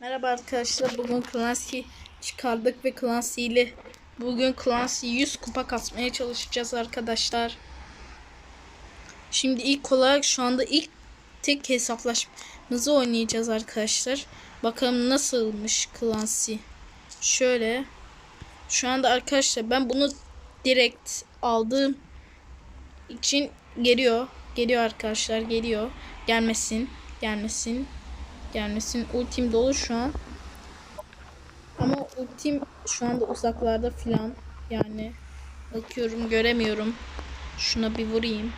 Merhaba arkadaşlar. Bugün Clancy çıkardık ve Clancy ile bugün Clancy 100 kupa kasmaya çalışacağız arkadaşlar. Şimdi ilk olarak şu anda ilk tek hesaplaşmamızı oynayacağız arkadaşlar. Bakalım nasılmış Clancy. Şöyle. Şu anda arkadaşlar ben bunu direkt aldığım için geliyor. Geliyor arkadaşlar geliyor. Gelmesin. Gelmesin gelmesin. Ultim dolu şu an. Ama ultim şu anda uzaklarda filan. Yani bakıyorum göremiyorum. Şuna bir vurayım.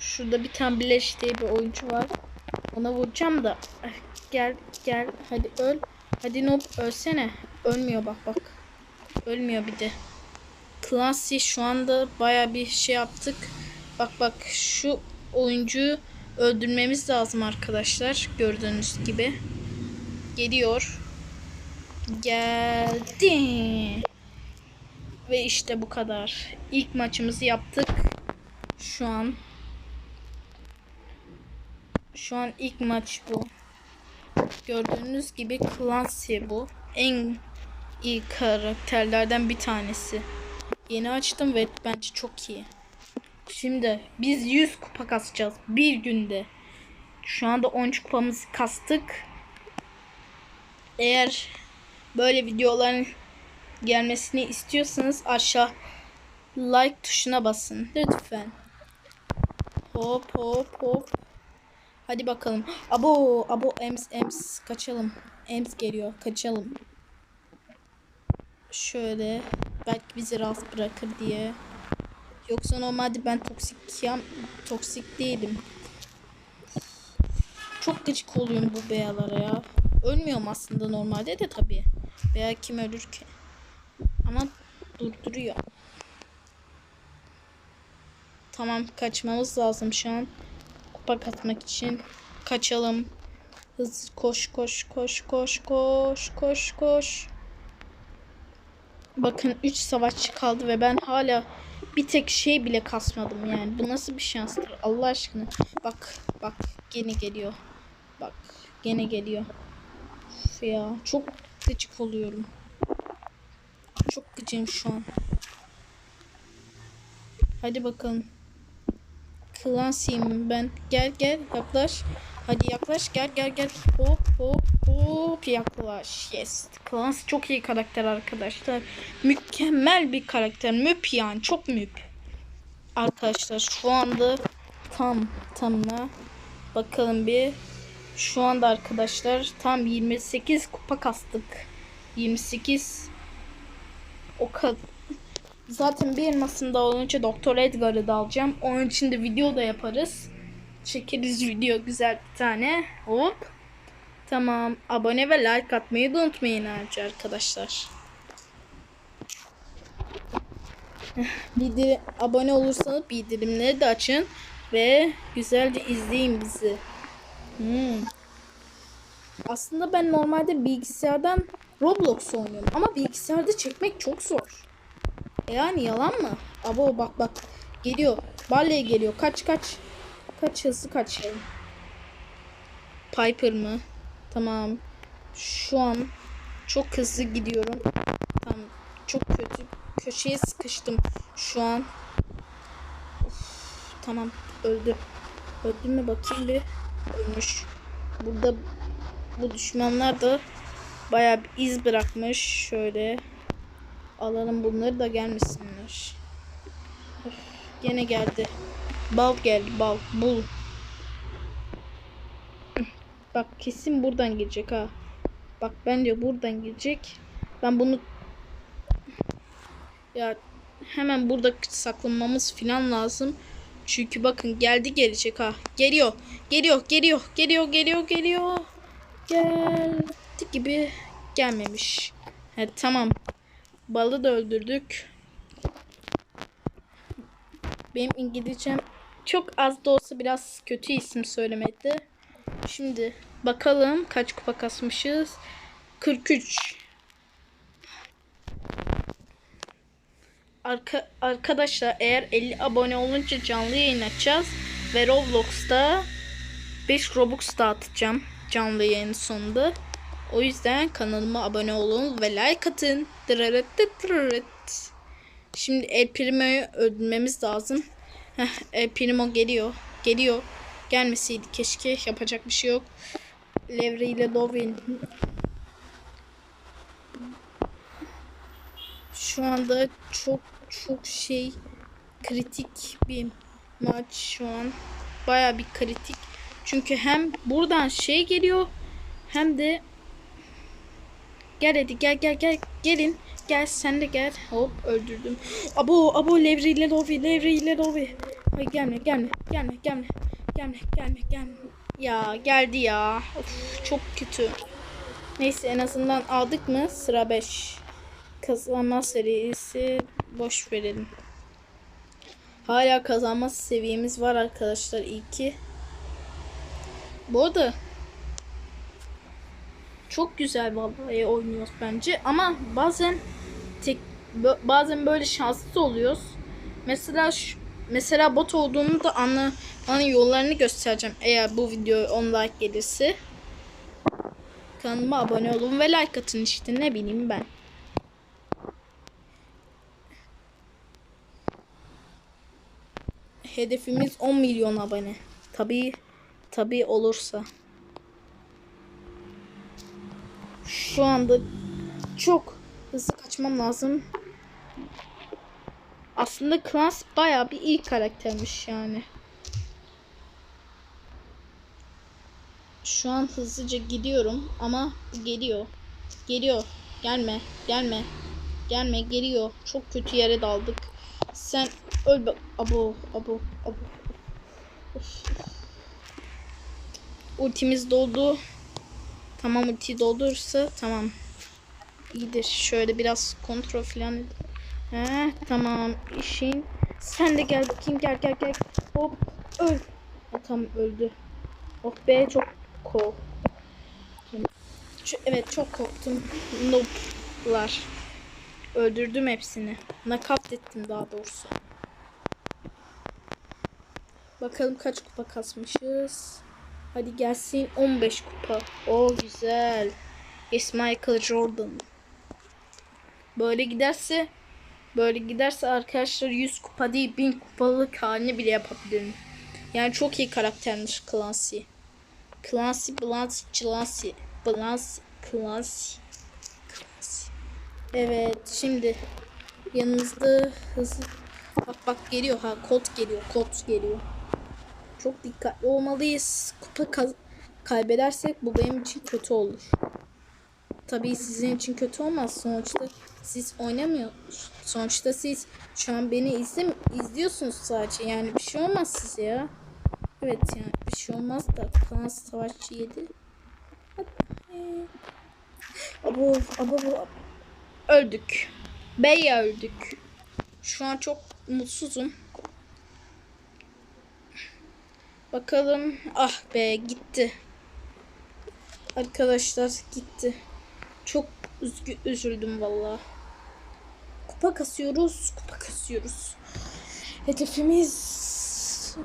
Şurada bir tane Bileş diye bir oyuncu var. Ona vuracağım da. Eh, Gel gel hadi öl. Hadi Noob ölsene. Ölmüyor bak bak. Ölmüyor bir de. Clancy şu anda baya bir şey yaptık. Bak bak şu oyuncuyu öldürmemiz lazım arkadaşlar. Gördüğünüz gibi. Geliyor. Geldi. Ve işte bu kadar. İlk maçımızı yaptık. Şu an. Şu an ilk maç bu. Gördüğünüz gibi Clancy bu. En iyi karakterlerden bir tanesi. Yeni açtım ve bence çok iyi. Şimdi biz 100 kupa kasacağız bir günde. Şu anda 13 kupamızı kastık. Eğer böyle videoların gelmesini istiyorsanız aşağı like tuşuna basın lütfen. Hop hop hop. Hadi bakalım. Abo abo ems ems kaçalım. Ems geliyor kaçalım. Şöyle belki bizi rahat bırakır diye. Yoksa normalde ben toksik yam toksik değilim. Çok gıcık oluyorum bu beyalara ya. Ölmüyorum aslında normalde de tabii. Veya kim ölür ki? Ama durduruyor. Tamam kaçmamız lazım şu an. Kupa katmak için. Kaçalım. Hızlı koş koş koş koş koş koş koş. Bakın 3 savaşçı kaldı ve ben hala bir tek şey bile kasmadım yani. Bu nasıl bir şanstır Allah aşkına. Bak bak gene geliyor. Bak gene geliyor. Uf ya çok gıcık oluyorum. Çok gıcığım şu an. Hadi bakalım. Clancy'yim ben. Gel gel yaklaş. Hadi yaklaş gel gel gel. Hop hop hop yaklaş. Yes. Clancy çok iyi karakter arkadaşlar. Mükemmel bir karakter. Müp yani çok müp. Arkadaşlar şu anda tam tamına bakalım bir. Şu anda arkadaşlar tam 28 kupa kastık. 28 o kadar Zaten bir elmasında olunca Doktor Edgar'ı da alacağım. Onun için de video da yaparız. Çekeriz video güzel bir tane. Hop. Tamam. Abone ve like atmayı da unutmayın ayrıca arkadaşlar. Bildir abone olursanız bildirimleri de açın ve güzelce izleyin bizi. Hmm. Aslında ben normalde bilgisayardan Roblox oynuyorum ama bilgisayarda çekmek çok zor. E yani yalan mı? Abo bak bak. Geliyor. Barley geliyor. Kaç kaç. Kaç hızlı kaç. Piper mı? Tamam. Şu an çok hızlı gidiyorum. Tamam. Çok kötü. Köşeye sıkıştım şu an. Of, tamam. Öldü. Öldü mü bakayım bir. Ölmüş. Burada bu düşmanlar da bayağı bir iz bırakmış. Şöyle alalım bunları da gelmesinler. Öf, gene geldi. Bal geldi bal. Bul. Bak kesin buradan girecek ha. Bak bence buradan girecek. Ben bunu ya hemen burada saklanmamız filan lazım. Çünkü bakın geldi gelecek ha. Geliyor. Geliyor. Geliyor. Geliyor. Geliyor. Geliyor. Geldi gibi gelmemiş. Evet tamam. Balı da öldürdük. Benim İngilizcem çok az da olsa biraz kötü isim söylemedi. Şimdi bakalım kaç kupa kasmışız. 43. Arka, arkadaşlar eğer 50 abone olunca canlı yayın açacağız. Ve Roblox'ta 5 Robux dağıtacağım. canlı yayın sonunda. O yüzden kanalıma abone olun ve like atın. Şimdi El Primo'yu öldürmemiz lazım. Heh, El Primo geliyor. Geliyor. Gelmeseydi keşke. Yapacak bir şey yok. Levre ile Lovin. Şu anda çok çok şey kritik bir maç şu an. Baya bir kritik. Çünkü hem buradan şey geliyor hem de gel hadi gel gel gel. Gelin. Gel sen de gel. Hop öldürdüm. Abo abo levriyle lovi levriyle lovi. Ay gelme gelme gelme gelme. Gelme gelme gelme. Ya geldi ya. Of, çok kötü. Neyse en azından aldık mı? Sıra 5 kazanma serisi boş verelim. Hala kazanma seviyemiz var arkadaşlar. İyi ki. Bu arada çok güzel vallahi oynuyoruz bence ama bazen tek bazen böyle şanssız oluyoruz. Mesela şu- mesela bot olduğunu da anlamanın yollarını göstereceğim eğer bu video 10 like gelirse. Kanalıma abone olun ve like atın işte ne bileyim ben. Hedefimiz 10 milyon abone. Tabii tabii olursa. Şu anda çok hızlı kaçmam lazım. Aslında Clans bayağı bir iyi karaktermiş yani. Şu an hızlıca gidiyorum ama geliyor. Geliyor. Gelme. Gelme. Gelme. Geliyor. Çok kötü yere daldık. Sen öl bak. Abo. Abo. Abo. Of. Ultimiz doldu. Tamam ulti doldurursa tamam. İyidir. Şöyle biraz kontrol falan. He, tamam işin. Sen de gel bakayım gel gel gel. Hop öl. Ha, tamam öldü. Oh be çok korktum. Ç- Evet çok korktum. Noob'lar. Öldürdüm hepsini. Nakavt ettim daha doğrusu. Bakalım kaç kupa kasmışız. Hadi gelsin 15 kupa. O güzel. Yes Michael Jordan. Böyle giderse böyle giderse arkadaşlar 100 kupa değil 1000 kupalık halini bile yapabilirim. Yani çok iyi karaktermiş Clancy. Clancy, Blancy, Clancy, Blancy, Clancy, Clancy. Evet şimdi yanınızda hızlı bak bak geliyor ha kod geliyor kod geliyor. Çok dikkatli olmalıyız. Kupa kaybedersek bu benim için kötü olur. Tabii sizin için kötü olmaz. Sonuçta siz oynamıyorsunuz. Sonuçta siz şu an beni izle izliyorsunuz sadece. Yani bir şey olmaz size ya. Evet yani bir şey olmaz da Kaan Savaşçı yedi. Abo, abo, abo. Öldük. Bey öldük. Şu an çok mutsuzum. Bakalım. Ah be gitti. Arkadaşlar gitti. Çok üzgü üzüldüm valla. Kupa kasıyoruz. Kupa kasıyoruz. Hedefimiz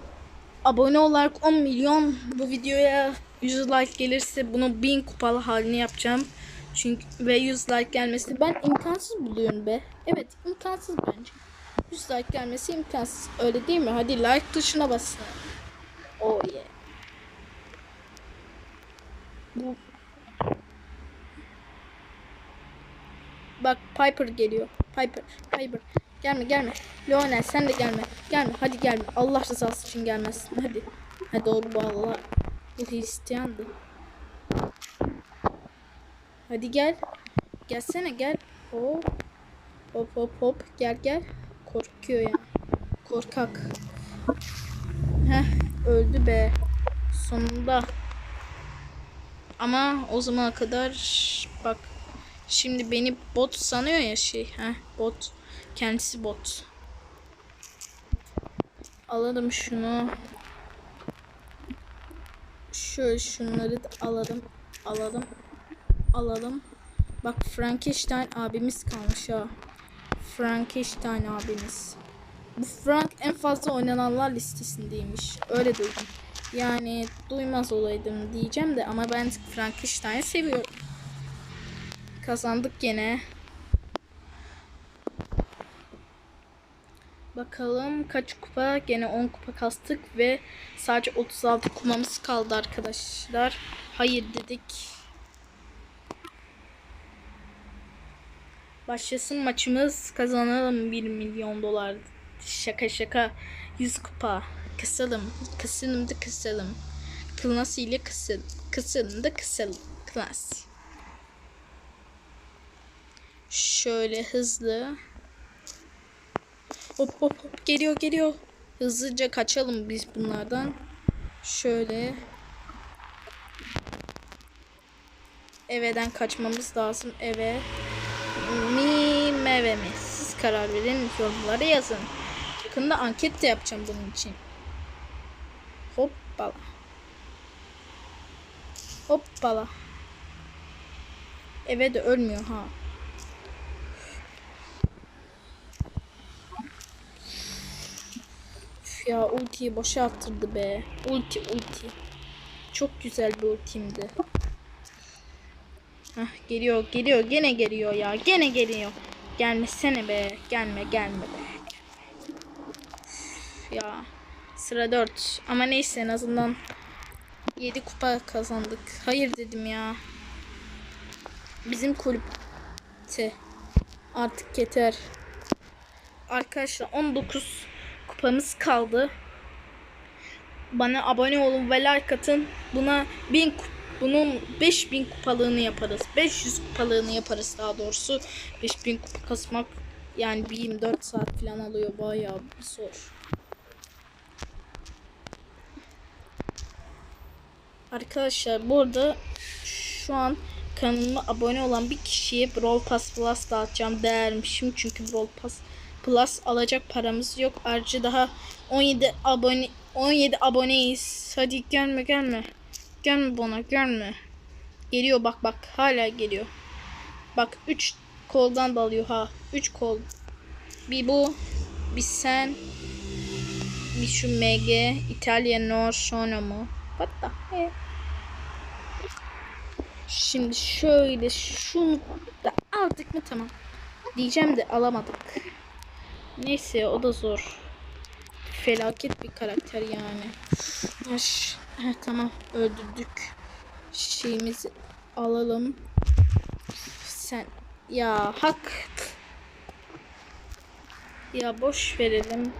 abone olarak 10 milyon bu videoya 100 like gelirse bunu 1000 kupalı halini yapacağım. Çünkü ve 100 like gelmesi ben imkansız buluyorum be. Evet imkansız bence. 100 like gelmesi imkansız. Öyle değil mi? Hadi like tuşuna basın. Oh yeah. Bu. Bak Piper geliyor. Piper, Piper. Gelme gelme. Lionel sen de gelme. Gelme hadi gelme. Allah rızası için gelmezsin. Hadi. Ha doğru bu Allah. Bu Hristiyandı. Hadi gel. Gelsene gel. Hop. Hop hop hop. Gel gel. Korkuyor yani. Korkak. Heh öldü be. Sonunda. Ama o zamana kadar bak şimdi beni bot sanıyor ya şey. Heh bot. Kendisi bot. Alalım şunu. Şöyle şunları da alalım. Alalım. Alalım. Bak Frankenstein abimiz kalmış ha. Frankenstein abimiz. Bu Frank en fazla oynananlar listesindeymiş. Öyle duydum. Yani duymaz olaydım diyeceğim de ama ben Frankenstein'i seviyorum. Kazandık gene. Bakalım kaç kupa? Gene 10 kupa kastık ve sadece 36 kupamız kaldı arkadaşlar. Hayır dedik. Başlasın maçımız. Kazanalım 1 milyon dolar. Şaka şaka. 100 kupa. Kısalım. Kısalım da kısalım. Klas ile kısal. Kısalım da kısalım. Klas. Şöyle hızlı. Hop hop hop geliyor geliyor. Hızlıca kaçalım biz bunlardan. Şöyle. Eveden kaçmamız lazım. Eve. Mi meve mi? Siz karar verin. Yorumlara yazın. Yakında anket de yapacağım bunun için. Hoppala. Hoppala. Eve de ölmüyor ha. Üf ya ultiyi boşa attırdı be. Ulti ulti. Çok güzel bir ultimdi. Hah geliyor geliyor gene geliyor ya gene geliyor. Gelmesene be gelme gelme be. Ya sıra 4 ama neyse en azından 7 kupa kazandık. Hayır dedim ya. Bizim kulüpte artık yeter. Arkadaşlar 19 kupamız kaldı. Bana abone olun ve like atın. Buna 1000 kup bunun 5000 kupalığını yaparız. 500 kupalığını yaparız daha doğrusu. 5000 kupa kasmak yani 24 saat falan alıyor. Bayağı zor. Arkadaşlar burada şu an kanalıma abone olan bir kişiye Brawl Pass Plus dağıtacağım değermişim. Çünkü Brawl Pass Plus alacak paramız yok. Ayrıca daha 17 abone 17 aboneyiz. Hadi gelme gelme. Gelme bana gelme. Geliyor bak bak hala geliyor. Bak 3 koldan dalıyor ha. 3 kol. Bir bu. Bir sen. Bir şu MG. İtalya Nor sonra mı? What the heck? Şimdi şöyle şunu da aldık mı tamam. Diyeceğim de alamadık. Neyse o da zor. Felaket bir karakter yani. Yaş. Heh, tamam öldürdük. Şeyimizi alalım. Sen ya hak. Ya boş verelim.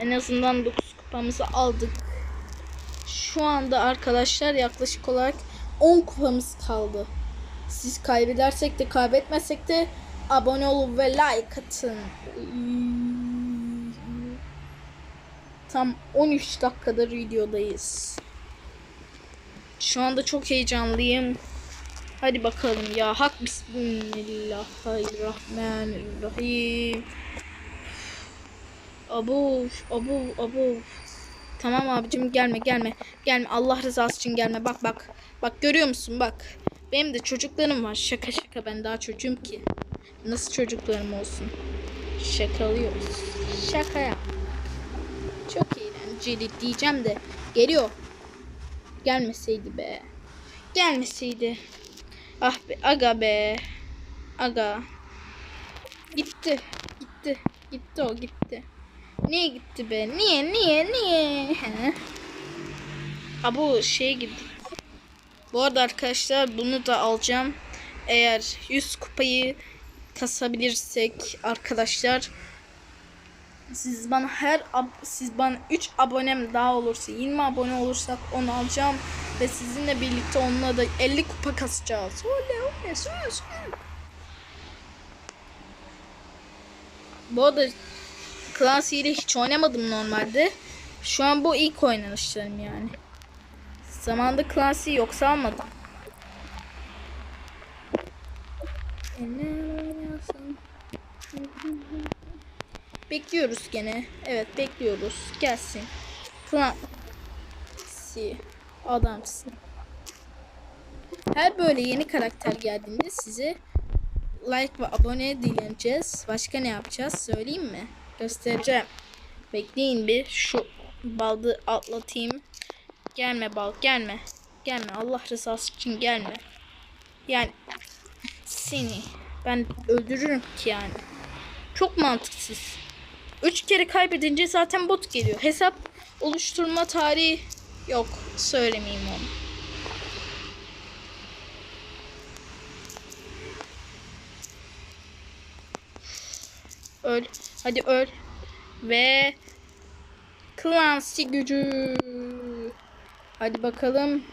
En azından 9 kupamızı aldık. Şu anda arkadaşlar yaklaşık olarak 10 kupamız kaldı. Siz kaybedersek de kaybetmesek de abone olun ve like atın. Tam 13 dakikadır videodayız. Şu anda çok heyecanlıyım. Hadi bakalım ya. Hak bismillahirrahmanirrahim. Abu, abu, abu. Tamam abicim gelme gelme. Gelme Allah rızası için gelme. Bak bak. Bak görüyor musun bak. Benim de çocuklarım var. Şaka şaka ben daha çocuğum ki. Nasıl çocuklarım olsun? Şakalıyoruz. Şaka yap. Çok eğlenceli diyeceğim de geliyor. Gelmeseydi be. Gelmeseydi. Ah be aga be. Aga. Gitti. Gitti. Gitti o gitti. Niye gitti be? Niye niye niye? He. Ha bu şey gibi. Bu arada arkadaşlar bunu da alacağım. Eğer 100 kupayı kasabilirsek arkadaşlar siz bana her siz bana 3 abonem daha olursa 20 abone olursak onu alacağım ve sizinle birlikte onunla da 50 kupa kasacağız. Oley oley söz. Bu arada Clancy ile hiç oynamadım normalde. Şu an bu ilk oynanışlarım yani. Zamanında Clancy yoksa almadım. Bekliyoruz gene. Evet bekliyoruz. Gelsin. Clancy. Adamsın. Her böyle yeni karakter geldiğinde size like ve abone dileneceğiz. Başka ne yapacağız söyleyeyim mi? Göstereceğim. Bekleyin bir şu baldı atlatayım. Gelme bal gelme. Gelme Allah rızası için gelme. Yani seni ben öldürürüm ki yani. Çok mantıksız. Üç kere kaybedince zaten bot geliyor. Hesap oluşturma tarihi yok. Söylemeyeyim onu. Öl. Hadi öl. Ve Clancy gücü. Hadi bakalım.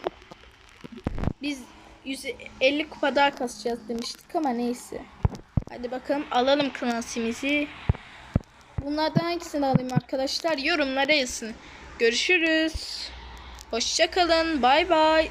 Biz 150 kupa daha kasacağız demiştik ama neyse. Hadi bakalım alalım Clancy'mizi. Bunlardan hangisini alayım arkadaşlar? Yorumlara yazın. Görüşürüz. Hoşçakalın. Bay bay.